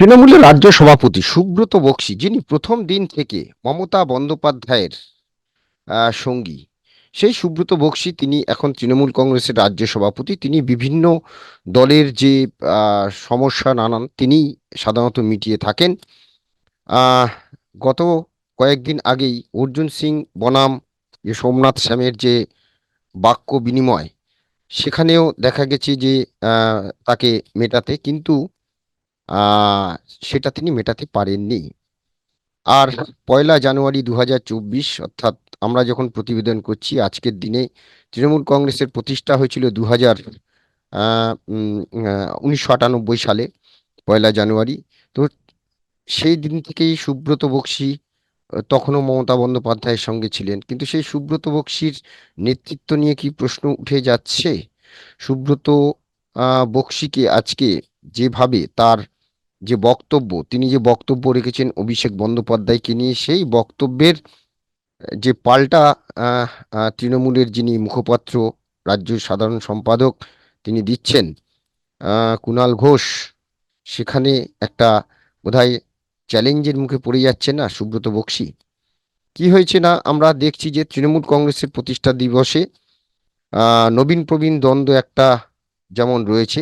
তৃণমূলের রাজ্য সভাপতি সুব্রত বক্সী, যিনি প্রথম দিন থেকে মমতা বন্দ্যোপাধ্যায়ের সঙ্গী, সেই সুব্রত বক্সী তিনি এখন তৃণমূল কংগ্রেসের রাজ্য সভাপতি। তিনি বিভিন্ন দলের যে সমস্যা নানান, তিনি সাধারণত মিটিয়ে থাকেন। গত কয়েকদিন আগেই অর্জুন সিং বনাম, যে সোমনাথ শ্যামের যে বাক্য বিনিময়, সেখানেও দেখা গেছে যে তাকে মেটাতে। কিন্তু সেটা তিনি মেটাতে পারেননি। আর পয়লা জানুয়ারি দু হাজার চব্বিশ, অর্থাৎ আমরা যখন প্রতিবেদন করছি, আজকের দিনে তৃণমূল কংগ্রেসের প্রতিষ্ঠা হয়েছিল দু হাজার সালে, পয়লা জানুয়ারি। তো সেই দিন থেকেই সুব্রত বক্সী তখনও মমতা বন্দ্যোপাধ্যায়ের সঙ্গে ছিলেন। কিন্তু সেই সুব্রত বক্সীর নেতৃত্ব নিয়ে কি প্রশ্ন উঠে যাচ্ছে? সুব্রত বক্সীকে আজকে যেভাবে তার যে বক্তব্য, তিনি যে বক্তব্য রেখেছেন অভিষেক বন্দ্যোপাধ্যায়কে নিয়ে, সেই বক্তব্যের যে পাল্টা তৃণমূলের যিনি মুখপাত্র, রাজ্য সাধারণ সম্পাদক, তিনি দিচ্ছেন কুণাল ঘোষ, সেখানে একটা বোধহয় চ্যালেঞ্জের মুখে পড়ে যাচ্ছে না সুব্রত বক্সী? কি হয়েছে না আমরা দেখছি যে তৃণমূল কংগ্রেসের প্রতিষ্ঠা দিবসে নবীন প্রবীণ দ্বন্দ্ব একটা যেমন রয়েছে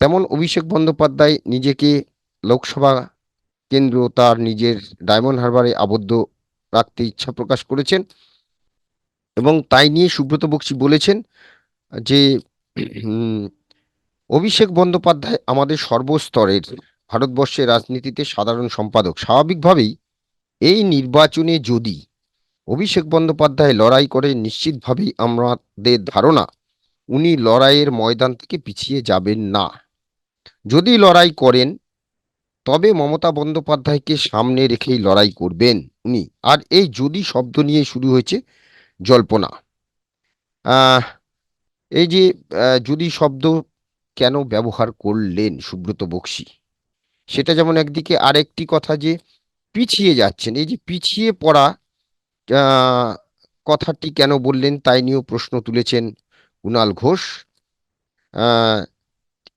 তেমন অভিষেক বন্দ্যোপাধ্যায় নিজেকে লোকসভা কেন্দ্র তার নিজের ডায়মন্ড হারবারে আবদ্ধ রাখতে ইচ্ছা প্রকাশ করেছেন এবং তাই নিয়ে সুব্রত বক্সী বলেছেন যে অভিষেক বন্দ্যোপাধ্যায় আমাদের সর্বস্তরের ভারতবর্ষের রাজনীতিতে সাধারণ সম্পাদক। স্বাভাবিকভাবেই এই নির্বাচনে যদি অভিষেক বন্দ্যোপাধ্যায় লড়াই করে, নিশ্চিতভাবেই আমাদের ধারণা, উনি লড়াইয়ের ময়দান থেকে পিছিয়ে যাবেন না। যদি লড়াই করেন, তবে মমতা বন্দ্যোপাধ্যায়কে সামনে রেখেই লড়াই করবেন উনি। আর এই যদি শব্দ নিয়ে শুরু হয়েছে, জল্পনা। এই যে যদি শব্দ কেন ব্যবহার করলেন সুব্রত বক্সী? সেটা যেমন একদিকে আরেকটি কথা যে, পিছিয়ে যাচ্ছেন। এই যে পিছিয়ে পড়া কথাটি কেন বললেন তাই নিয়েও প্রশ্ন তুলেছেন কুণাল ঘোষ।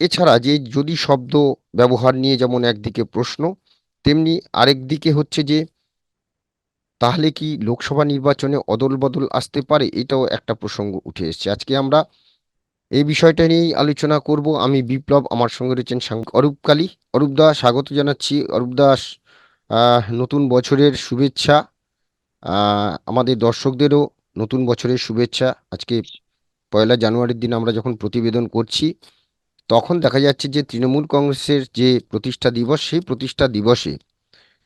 এছাড়া যে যদি শব্দ ব্যবহার নিয়ে যেমন একদিকে প্রশ্ন, তেমনি আরেক দিকে হচ্ছে যে, তাহলে কি লোকসভা নির্বাচনে অদল বদল আসতে পারে? এটাও একটা প্রসঙ্গ উঠে এসেছে। আজকে আমরা এই বিষয়টা নিয়েই আলোচনা করব। আমি বিপ্লব, আমার সঙ্গে রয়েছেন অরূপ কালী। অরূপ স্বাগত জানাচ্ছি। অরূপ দাস নতুন বছরের শুভেচ্ছা। আমাদের দর্শকদেরও নতুন বছরের শুভেচ্ছা। আজকে পয়লা জানুয়ারির দিন আমরা যখন প্রতিবেদন করছি তখন দেখা যাচ্ছে যে তৃণমূল কংগ্রেসের যে প্রতিষ্ঠা দিবস, সেই প্রতিষ্ঠা দিবসে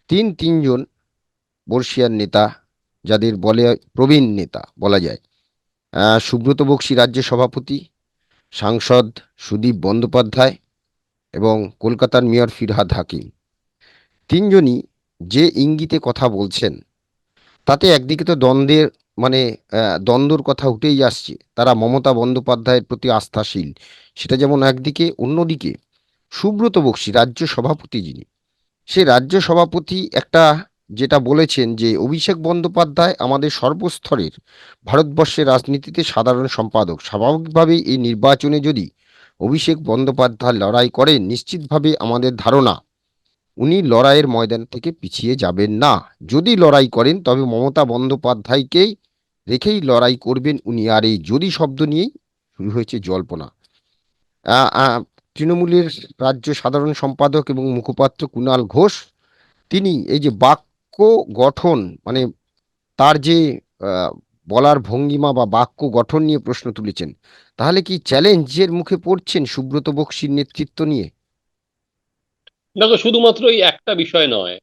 তিন তিনজন বর্ষিয়ার নেতা, যাদের বলে প্রবীণ নেতা বলা যায় সুব্রত বক্সী রাজ্য সভাপতি, সাংসদ সুদীপ বন্দ্যোপাধ্যায় এবং কলকাতার মেয়র ফিরহাদ হাকিম। তিনজনই যে ইঙ্গিতে কথা বলছেন, তাতে একদিকে তো দ্বন্দ্বের মানে দ্বন্দ্বর কথা উঠেই আসছে। তারা মমতা বন্দ্যোপাধ্যায়ের প্রতি আস্থাশীল। সেটা যেমন একদিকে, অন্যদিকে সুব্রত বক্সী, রাজ্য সভাপতি যিনি। সে রাজ্য সভাপতি একটা যেটা বলেছেন যে, অভিষেক বন্দ্যোপাধ্যায় আমাদের সর্বস্তরের ভারতবর্ষের রাজনীতিতে সাধারণ সম্পাদক। স্বাভাবিকভাবেই এই নির্বাচনে যদি অভিষেক বন্দ্যোপাধ্যায় লড়াই করেন, নিশ্চিতভাবে আমাদের ধারণা উনি লড়াইয়ের ময়দান থেকে পিছিয়ে যাবেন না। যদি লড়াই করেন, তবে মমতা বন্দ্যোপাধ্যায়কেই রেখেই লড়াই করবেন উনি। আর এই যদি শব্দ নিয়েই শুরু হয়েছে জল্পনা। তৃণমূলের রাজ্য সাধারণ সম্পাদক এবং মুখপাত্র কুণাল ঘোষ, তিনি এই যে বাক্য গঠন মানে তার যে বলার ভঙ্গিমা বা বাক্য গঠন নিয়ে প্রশ্ন তুলেছেন, তাহলে কি চ্যালেঞ্জের মুখে পড়ছেন সুব্রত বক্সির নেতৃত্ব নিয়ে? দেখো শুধুমাত্র এই একটা বিষয় নয়,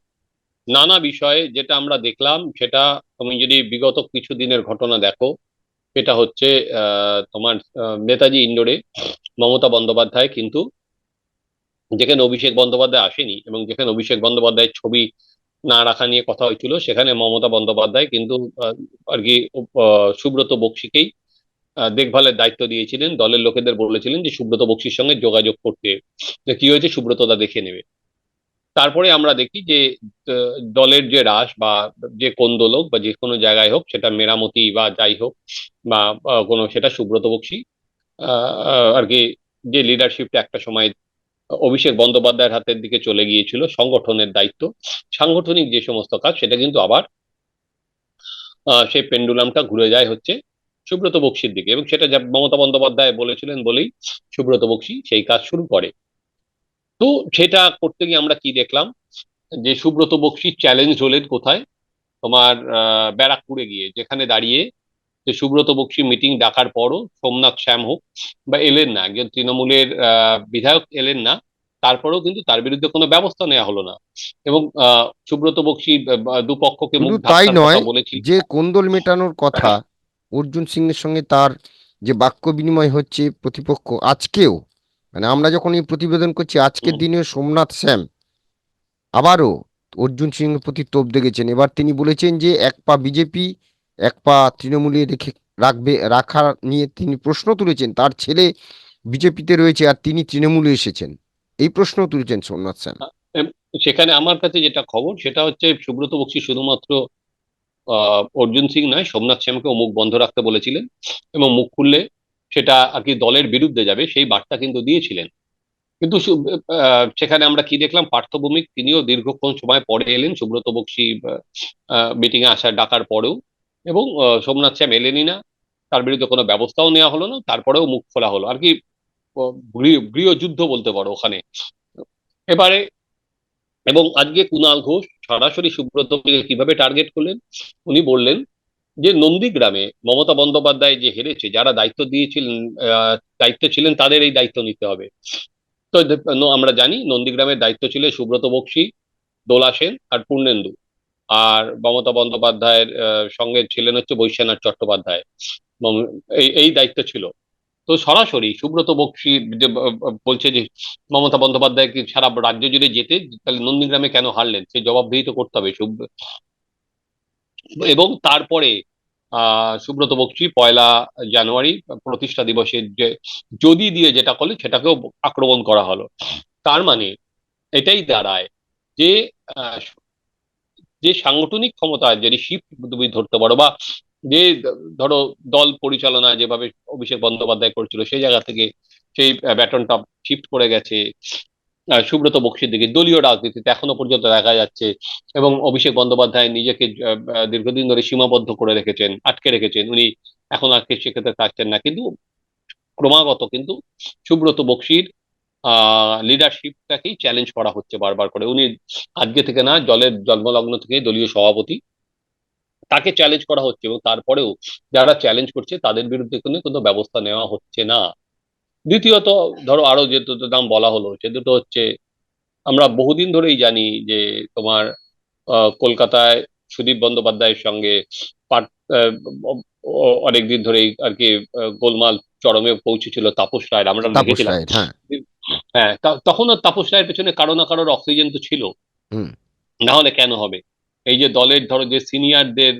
নানা বিষয়ে যেটা আমরা দেখলাম সেটা তুমি যদি বিগত কিছু দিনের ঘটনা দেখো, সেটা হচ্ছে তোমার নেতাজি ইন্ডোরে মমতা বন্দ্যোপাধ্যায় কিন্তু যেখানে অভিষেক বন্দ্যোপাধ্যায় আসেনি এবং যেখানে অভিষেক বন্দ্যোপাধ্যায়ের ছবি না রাখা নিয়ে কথা হয়েছিল, সেখানে মমতা বন্দ্যোপাধ্যায় কিন্তু আর কি সুব্রত বক্সিকেই দেখভালের দায়িত্ব দিয়েছিলেন। দলের লোকেদের বলেছিলেন যে সুব্রত বক্সির সঙ্গে যোগাযোগ করতে। কি হয়েছে? সুব্রতদা দেখে নেবে। তারপরে আমরা দেখি যে দলের যে হ্রাস বা যে কোন্দলক বা যে কোনো জায়গায় হোক, সেটা মেরামতি বা যাই হোক বা কোনো, সেটা সুব্রত বক্সী আর কি যে লিডারশিপটা একটা সময় অভিষেক বন্দ্যোপাধ্যায়ের হাতের দিকে চলে গিয়েছিল, সংগঠনের দায়িত্ব। সাংগঠনিক যে সমস্ত কাজ, সেটা কিন্তু আবার সেই পেন্ডুলামটা ঘুরে যায় হচ্ছে সুব্রত বক্সির দিকে। এবং সেটা যা মমতা বন্দ্যোপাধ্যায় বলেছিলেন বলেই সুব্রত বক্সি সেই কাজ শুরু করে। তো সেটা করতে গিয়ে আমরা কি দেখলাম? যে সুব্রত বক্সি চ্যালেঞ্জ হলেন কোথায়? তোমার আহ, ব্যারাকপুরে গিয়ে যেখানে দাঁড়িয়ে যে সুব্রত বক্সি মিটিং ডাকার পরও সোমনাথ শ্যাম হোক বা এলেন না একজন তৃণমূলের বিধায়ক এলেন না তারপরেও কিন্তু তার বিরুদ্ধে কোনো ব্যবস্থা নেওয়া হলো না। এবং আহ, সুব্রত বক্সি দুপক্ষকে তাই নয় কথা বলেছিল। যে কোন্দল মেটানোর কথা অর্জুন সিং এর সঙ্গে তার যে বাক্য বিনিময় হচ্ছে প্রতিপক্ষ আজকেও মানে আমরা যখন এই প্রতিবেদন করছি আজকের দিনে সোমনাথ শ্যাম আবারও অর্জুন সিং এর প্রতি তোপ দেখেছেন। এবার তিনি বলেছেন যে এক পা বিজেপি এক পা তৃণমূলে রেখে রাখবে রাখা নিয়ে তিনি প্রশ্ন তুলেছেন। তার ছেলে বিজেপিতে রয়েছে আর তিনি তৃণমূলে এসেছেন। এই প্রশ্ন তুলেছেন সোমনাথ শ্যাম সেখানে আমার কাছে যেটা খবর সেটা হচ্ছে সুব্রত বক্সি শুধুমাত্র আহ, অর্জুন সিং নয় সোমনাথ শ্যামকে মুখ বন্ধ রাখতে বলেছিলেন এবং মুখ খুললে সেটা আর কি দলের বিরুদ্ধে যাবে, সেই বার্তা কিন্তু দিয়েছিলেন। কিন্তু সেখানে আমরা কি দেখলাম পার্থ ভৌমিক তিনিও দীর্ঘক্ষণ সময় পরে এলেন, সুব্রত বক্সি মিটিং এ আসার ডাকার পরেও। এবং সোমনাথ শ্যাম এলেনই না, তার বিরুদ্ধে কোনো ব্যবস্থাও নেওয়া হলো না, তারপরেও মুখ খোলা হলো। আর কি গৃহ, গৃহযুদ্ধ বলতে পারো ওখানে। এবারে, এবং আজকে কুনাল ঘোষ সরাসরি সুব্রতকে কীভাবে টার্গেট করলেন, উনি বললেন যে নন্দীগ্রামে মমতা বন্দ্যোপাধ্যায় যে হেরেছে, যারা দায়িত্ব দিয়েছিলেন দায়িত্ব ছিলেন, তাদের এই দায়িত্ব নিতে হবে। তো আমরা জানি নন্দীগ্রামের দায়িত্ব ছিল সুব্রত বক্সি, দোলা সেন আর পূর্ণেন্দু। আর মমতা বন্দ্যোপাধ্যায়ের সঙ্গে ছিলেন হচ্ছে বৈশ্যনাথ চট্টোপাধ্যায়। এই এই দায়িত্ব ছিল। তো সরাসরি সুব্রত বক্সি যে বলছে যে মমতা বন্দ্যোপাধ্যায়কে সারা রাজ্য জুড়ে যেতে তাহলে নন্দীগ্রামে কেন হারলেন? সে জবাবদিহি তো করতে হবে এবং তারপরে সুব্রত বক্সি পয়লা জানুয়ারি প্রতিষ্ঠা দিবসের যে যদি দিয়ে যেটা করলে সেটাকেও আক্রমণ করা হলো। তার মানে এটাই দাঁড়ায় যে যে সাংগঠনিক ক্ষমতা যদি শিফট তুমি ধরতে পারো বা যে ধরো দল পরিচালনা যেভাবে অভিষেক বন্দ্যোপাধ্যায় করছিল সেই জায়গা থেকে সেই ব্যাটনটা শিফট করে গেছে। সুব্রত বক্সির দিকে। দলীয় রাজনীতিতে এখনও পর্যন্ত দেখা যাচ্ছে এবং অভিষেক বন্দ্যোপাধ্যায় নিজেকে দীর্ঘদিন ধরে সীমাবদ্ধ করে রেখেছেন, আটকে রেখেছেন। উনি এখন আর কি সেক্ষেত্রে থাকছেন না। কিন্তু ক্রমাগত কিন্তু সুব্রত বক্সির লিডারশিপটাকেই চ্যালেঞ্জ করা হচ্ছে বারবার করে। উনি আজকে থেকে না, জলের জন্মলগ্ন থেকে দলীয় সভাপতি, তাকে চ্যালেঞ্জ করা হচ্ছে এবং তারপরেও যারা চ্যালেঞ্জ করছে তাদের বিরুদ্ধে কোনো কোনো ব্যবস্থা নেওয়া হচ্ছে না। দ্বিতীয়ত ধরো আরও যে দুটো নাম বলা হলো সে দুটো হচ্ছে আমরা বহুদিন ধরেই জানি যে তোমার কলকাতায় সুদীপ বন্দ্যোপাধ্যায়ের সঙ্গে পাট অনেকদিন ধরেই আর কি গোলমাল চরমে পৌঁছেছিল তাপস রায় আমরা দেখেছিলাম। হ্যাঁ। হ্যাঁ তা- তখনও তাপস রায়ের পেছনে কারও না কারোর অক্সিজেন তো ছিল। হুম। না হলে কেন হবে? এই যে দলের ধরো যে সিনিয়রদের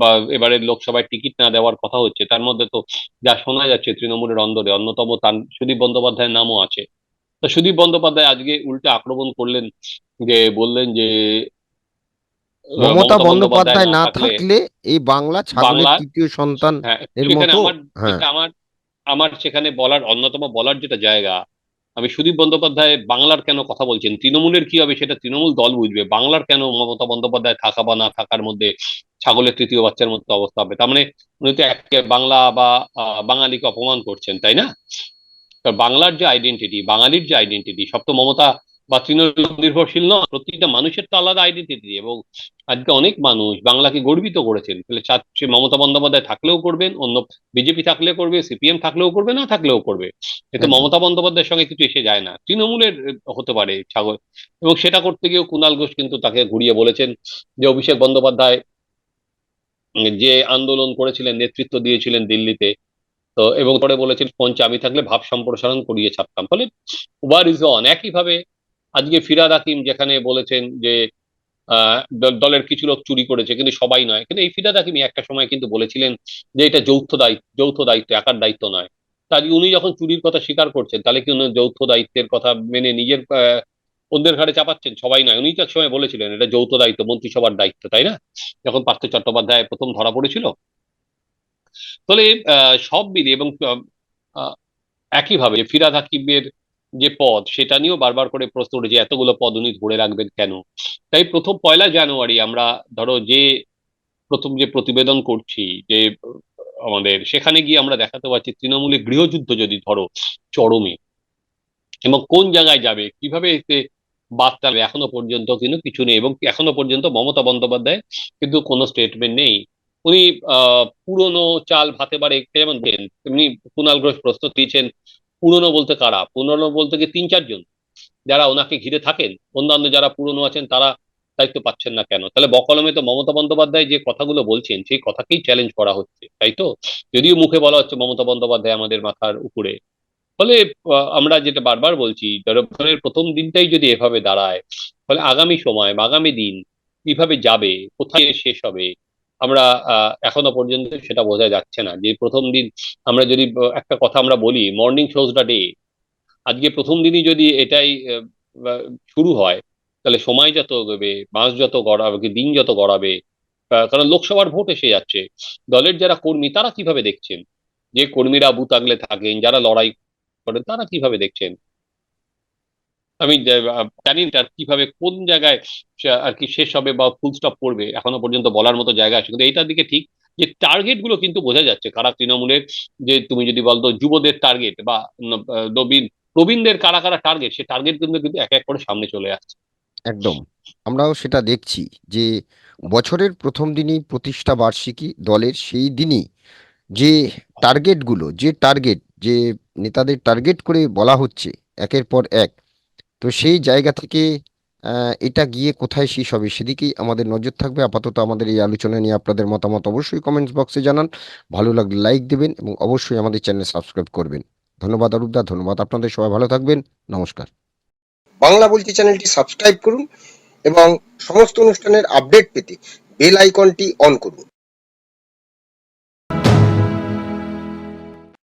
বা এবারের লোকসভায় টিকিট না দেওয়ার কথা হচ্ছে তার মধ্যে তো যা শোনা যাচ্ছে তৃণমূলের অন্দরে অন্যতম তার সুদীপ বন্দ্যোপাধ্যায়ের নামও আছে। তো সুদীপ বন্দ্যোপাধ্যায় আজকে উল্টে আক্রমণ করলেন যে বললেন যে মমতা বন্দ্যোপাধ্যায় না থাকলে এই বাংলা ছাগলের তৃতীয় সন্তান হ্যাঁ এর মতো? হ্যাঁ। আমার আমার সেখানে বলার অন্যতম বলার যেটা জায়গা আমি সুদীপ বন্দ্যোপাধ্যায় বাংলার কেন কথা বলছেন? তৃণমূলের কি হবে সেটা তৃণমূল দল বুঝবে। বাংলার কেন মমতা বন্দ্যোপাধ্যায় থাকা বা না থাকার মধ্যে ছাগলের তৃতীয় বাচ্চার মতো অবস্থা হবে? তার মানে উনি তো একে বাংলা বা বাঙালিকে অপমান করছেন, তাই না? বাংলার যে আইডেন্টিটি বাঙালির যে আইডেন্টিটি সব তো মমতা বা তৃণমূল নির্ভরশীল নয় প্রত্যেকটা মানুষের তো আলাদা আইডেন্টিটি এবং আজকে অনেক মানুষ বাংলাকে গর্বিত করেছেন। তাহলে সে মমতা বন্দ্যোপাধ্যায় থাকলেও করবেন অন্য বিজেপি থাকলেও করবে সিপিএম থাকলেও করবে না থাকলেও করবে। এতে মমতা বন্দ্যোপাধ্যায়ের সঙ্গে কিছু এসে যায় না। তৃণমূলের হতে পারে ছাগল। এবং সেটা করতে গিয়েও কুণাল ঘোষ কিন্তু তাকে ঘুরিয়ে বলেছেন যে অভিষেক বন্দ্যোপাধ্যায় যে আন্দোলন করেছিলেন নেতৃত্ব দিয়েছিলেন দিল্লিতে তো এবং পরে বলেছেন পঞ্চে আমি থাকলে ভাব সম্প্রসারণ করিয়ে ছাড়তাম ফলে ওয়ার ইজ অন। একইভাবে আজকে ফিরাদ হাকিম যেখানে বলেছেন যে দলের কিছু লোক চুরি করেছে, কিন্তু সবাই নয়। কিন্তু এই ফিরাদ হাকিমি একটা সময় কিন্তু বলেছিলেন যে এটা যৌথ দায়িত্ব যৌথ দায়িত্ব, একার দায়িত্ব নয়। তা উনি যখন চুরির কথা স্বীকার করছেন, তাহলে কি উনি যৌথ দায়িত্বের কথা মেনে নিজের অন্যের ঘাড়ে চাপাচ্ছেন? সবাই নয়। উনি তো এক সময় বলেছিলেন, এটা যৌথ দায়িত্ব, মন্ত্রিসভার দায়িত্ব, তাই না? যখন পার্থ চট্টোপাধ্যায় প্রথম ধরা পড়েছিল। তাহলে সব মিলিয়ে এবং একইভাবে ফিরাদ হাকিমের যে পদ, সেটা নিয়েও বারবার করে প্রশ্ন উঠেছে এতগুলো পদ উনি ধরে রাখবেন কেন? তাই প্রথম পয়লা জানুয়ারি আমরা ধরো যে প্রথম যে প্রতিবেদন করছি যে, আমাদের, সেখানে গিয়ে আমরা দেখাতে পারছি তৃণমূলের গৃহযুদ্ধ যদি ধরো চরমে, এবং কোন জায়গায় যাবে, কীভাবে এতে বার্তা এখনও পর্যন্ত কিন্তু কিছু নেই, এবং এখনও পর্যন্ত মমতা বন্দ্যোপাধ্যায় কিন্তু কোনো স্টেটমেন্ট নেই। উনি, আহ, পুরনো চাল ভাতে বাড়ে, যেমন তেমনি কুণাল ঘোষ প্রস্তুত দিয়েছেন পুরনো বলতে কারা? পুরনো বলতে কি তিন চারজন যারা ওনাকে ঘিরে থাকেন, অন্যান্য যারা পুরনো আছেন, তারা দায়িত্ব পাচ্ছেন না কেন? তাহলে বকলমে তো মমতা বন্দ্যোপাধ্যায় যে কথাগুলো বলছেন, সেই কথাকেই চ্যালেঞ্জ করা হচ্ছে, তাই তো? যদিও মুখে বলা হচ্ছে মমতা বন্দ্যোপাধ্যায় আমাদের মাথার উপরে। ফলে আমরা যেটা বারবার বলছি, জনগণের প্রথম দিনটাই যদি এভাবে দাঁড়ায় ফলে আগামী সময়, আগামী দিন কীভাবে যাবে, কোথায় শেষ হবে আমরা এখনও পর্যন্ত সেটা বোঝা যাচ্ছে না। যে প্রথম দিন আমরা যদি একটা কথা আমরা বলি মর্নিং শোজ দ্য ডে আজকে প্রথম দিনই যদি এটাই শুরু হয়, তাহলে সময় যত এগোবে মাস যত গড়াবে, কি দিন যত গড়াবে কারণ লোকসভার ভোট এসে যাচ্ছে। দলের যারা কর্মী, তারা কীভাবে দেখছেন? যে কর্মীরা বুথ আগলে থাকেন, যারা লড়াই করেন, তারা কীভাবে দেখছেন? আমি জানি না কীভাবে, কোন জায়গায় আর কি শেষ হবে বা ফুল স্টপ করবে এখনও পর্যন্ত বলার মতো জায়গা আছে, কিন্তু এইটার দিকে ঠিক যে টার্গেটগুলো কিন্তু বোঝা যাচ্ছে। কারা তৃণমূলের, যে তুমি যদি বলতো যুবদের টার্গেট বা নবীন, প্রবীণদের কারা কারা টার্গেট সে টার্গেট কিন্তু কিন্তু এক এক করে সামনে চলে আসছে। একদম। আমরাও সেটা দেখছি যে বছরের প্রথম দিনই প্রতিষ্ঠা বার্ষিকী দলের সেই দিনই যে টার্গেটগুলো যে টার্গেট যে নেতাদের টার্গেট করে বলা হচ্ছে, একের পর এক তো সেই জায়গা থেকে এটা গিয়ে কোথায় শেষ হবে সেদিকেই আমাদের নজর থাকবে। আপাতত আমাদের এই আলোচনা নিয়ে আপনাদের মতামত অবশ্যই কমেন্টস বক্সে জানান। ভালো লাগলে লাইক দেবেন এবং অবশ্যই আমাদের চ্যানেল সাবস্ক্রাইব করবেন। ধন্যবাদ অরূপদা, ধন্যবাদ আপনাদের, সবাই ভালো থাকবেন। নমস্কার। বাংলা বলছি চ্যানেলটি সাবস্ক্রাইব করুন এবং সমস্ত অনুষ্ঠানের আপডেট পেতে বেল আইকনটি অন করুন।